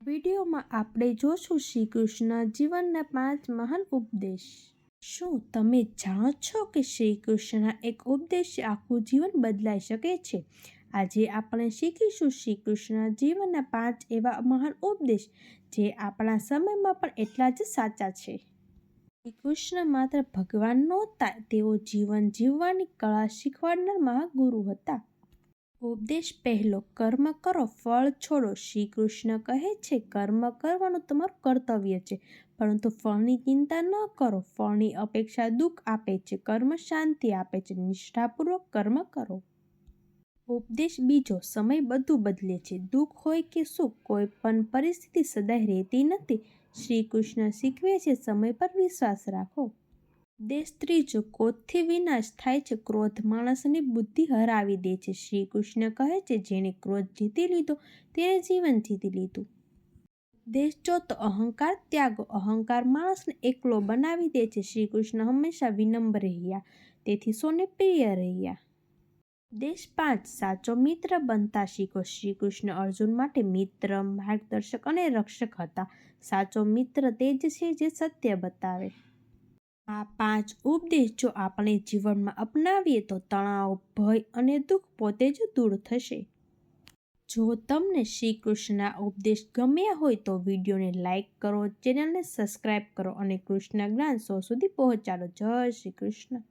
વિડીયોમાં આપણે જોશું શ્રી કૃષ્ણ જીવનના પાંચ મહાન ઉપદેશ. શું તમે જાણો છો કે શ્રી કૃષ્ણના એક ઉપદેશ આખું જીવન બદલાઈ શકે છે? આજે આપણે શીખીશું શ્રી કૃષ્ણ જીવનના પાંચ એવા મહાન ઉપદેશ જે આપણા સમયમાં પણ એટલા જ સાચા છે. શ્રી કૃષ્ણ માત્ર ભગવાન નહોતા, તેઓ જીવન જીવવાની કળા શીખવાડનાર મહાગુરુ હતા. ઉપદેશ પહેલો, કર્મ કરો, ફળ છોડો. શ્રી કૃષ્ણ કહે છે, કર્મ કરવાનું તમારું કર્તવ્ય છે, પરંતુ ફળની ચિંતા ન કરો. ફળની અપેક્ષા દુઃખ આપે છે, કર્મ શાંતિ આપે છે, નિષ્ઠાપૂર્વક કર્મ કરો. ઉપદેશ બીજો, સમય બધું બદલે છે, દુઃખ હોય કે સુખ, કોઈ પણ પરિસ્થિતિ સદાય રહેતી નથી. શ્રી કૃષ્ણ શીખવે છે, સમય પર વિશ્વાસ રાખો. દેશ ત્રીજો ક્રોધથી વિનાશ થાય છે. ક્રોધ માણસની બુદ્ધિ હરાવી દે છે. શ્રી કૃષ્ણ કહે છે, જેણે ક્રોધ જીતી લીધો, તેણે જીવન જીતી લીધું. દેશ ચોથો અહંકાર ત્યાગો, અહંકાર માણસને એકલો બનાવી દે છે. શ્રી કૃષ્ણ હંમેશા વિનમ્ર રહ્યા, તેથી સોને પ્રિય રહ્યા. દેશ પાંચ, સાચો મિત્ર બનતા શીખો. શ્રી કૃષ્ણ અર્જુન માટે મિત્ર, માર્ગદર્શક અને રક્ષક હતા. સાચો મિત્ર તે જ છે જે સત્ય બતાવે. આ પાંચ ઉપદેશ જો આપણે જીવનમાં અપનાવીએ તો તણાવ, ભય અને દુઃખ પોતે જ દૂર થશે. જો તમને શ્રી કૃષ્ણના ઉપદેશ ગમ્યા હોય તો વિડીયોને લાઇક કરો, ચેનલને સબસ્ક્રાઈબ કરો અને કૃષ્ણ જ્ઞાન સો સુધી પહોંચાડો. જય શ્રી કૃષ્ણ.